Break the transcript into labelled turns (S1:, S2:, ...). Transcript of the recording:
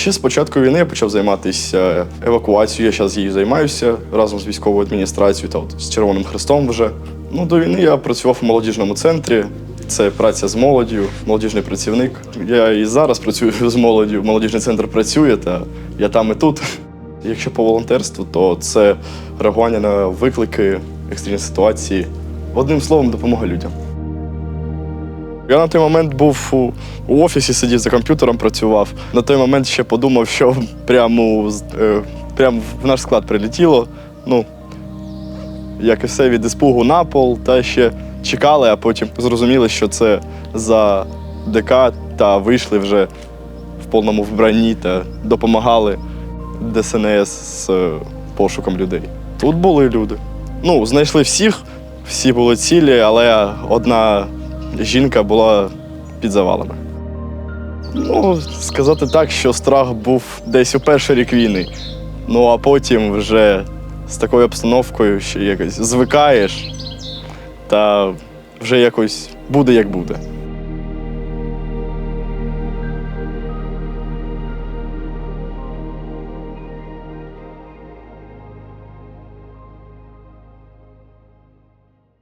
S1: Ще з початку війни я почав займатися евакуацією. Я зараз її займаюся разом з військовою адміністрацією та от з Червоним Хрестом вже. Ну, до війни я працював у молодіжному центрі. Це праця з молоддю, молодіжний працівник. Я і зараз працюю з молоддю. Молодіжний центр працює, та я там і тут. Якщо по волонтерству, то це реагування на виклики, екстрені ситуації. Одним словом, допомога людям. Я на той момент був у, у офісі, сидів за комп'ютером, працював. На той момент ще подумав, що прямо, е, прямо в наш склад прилетіло. Ну, як і все від іспугу на пол, та ще чекали, а потім зрозуміли, що це за ДК та вийшли вже в повному вбранні та допомагали ДСНС з е, пошуком людей. Тут були люди. Ну, знайшли всіх, всі були цілі, але одна жінка була під завалами. Ну, сказати так, що страх був десь у перший рік війни. Ну а потім вже з такою обстановкою, що якось звикаєш, та вже якось буде як буде.